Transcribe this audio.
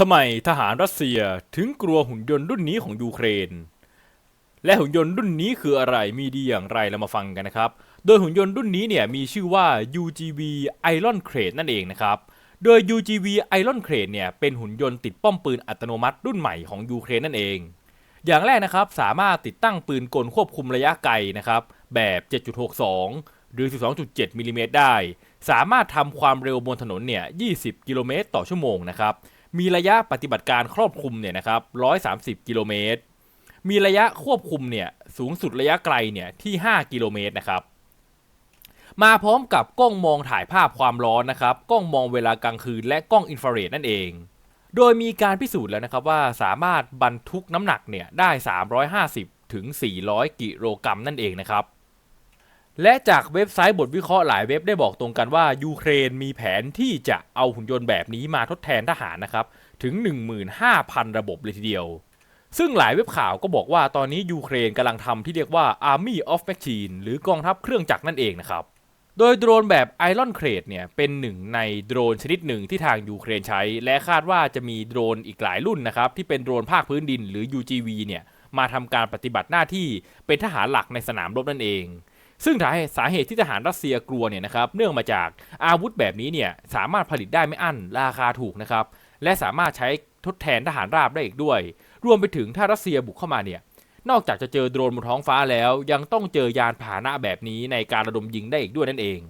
ทำไมทหารรัสเซียถึงกลัวหุ่นยนต์รุ่นนี้ของยูเครน และหุ่นยนต์รุ่นนี้คืออะไรมีดีอย่างไรเรามาฟังกันนะครับ โดยหุ่นยนต์รุ่นนี้เนี่ยมีชื่อว่า UGV Iron Crate นั่นเองนะครับ โดย UGV Iron Crate เนี่ยเป็นหุ่นยนต์ติดป้อมปืนอัตโนมัติรุ่นใหม่ของยูเครนนั่นเอง อย่างแรกนะครับสามารถติดตั้งปืนกลควบคุมระยะไกลนะครับแบบ 7.62 หรือ 12.7มิลลิเมตรได้ สามารถทำความเร็วบนถนนเนี่ย 20 กิโลเมตรต่อชั่วโมงนะครับ มีระยะปฏิบัติการครอบคลุมเนี่ยนะครับ130 กิโลเมตร มีระยะควบคุมเนี่ยสูงสุดระยะไกลเนี่ยที่ 5 กิโลเมตรนะครับ มาพร้อมกับกล้องมองถ่ายภาพความร้อนนะครับ กล้องมองเวลากลางคืนและกล้องอินฟราเรดนั่นเอง โดยมีการพิสูจน์แล้วนะครับว่าสามารถบรรทุกน้ำหนักเนี่ยได้ 350 ถึง 400 กิโลกรัมนั่นเองนะครับ และจากเว็บไซต์บทวิเคราะห์หลายเว็บได้บอกตรงกันว่ายูเครนมีแผนที่จะเอาหุ่นยนต์แบบนี้มาทดแทนทหารนะครับ ถึง 15,000 ระบบเลยทีเดียว ซึ่งหลายเว็บข่าวก็บอกว่าตอนนี้ยูเครนกำลังทำที่เรียกว่า Army of Machine หรือกองทัพเครื่องจักรนั่นเองนะครับ โดยโดรนแบบ Iron Crate เนี่ยเป็นหนึ่งในโดรนชนิดหนึ่งที่ทางยูเครนใช้ และคาดว่าจะมีโดรนอีกหลายรุ่นนะครับที่เป็นโดรนภาคพื้นดินหรือ UGV เนี่ยมาทำการปฏิบัติหน้าที่เป็นทหารหลักในสนามรบนั่นเอง ซึ่งสาเหตุที่ทหารรัสเซียกลัวเนี่ยนะครับเนื่องมาจากอาวุธแบบนี้เนี่ยสามารถผลิตได้ไม่อั้นราคาถูกนะครับและสามารถใช้ทดแทนทหารราบได้อีกด้วย รวมไปถึงถ้ารัสเซียบุกเข้ามาเนี่ยนอกจากจะเจอโดรนบนท้องฟ้าแล้ว ยังต้องเจอยานพาหนะแบบนี้ในการระดมยิงได้อีกด้วยนั่นเอง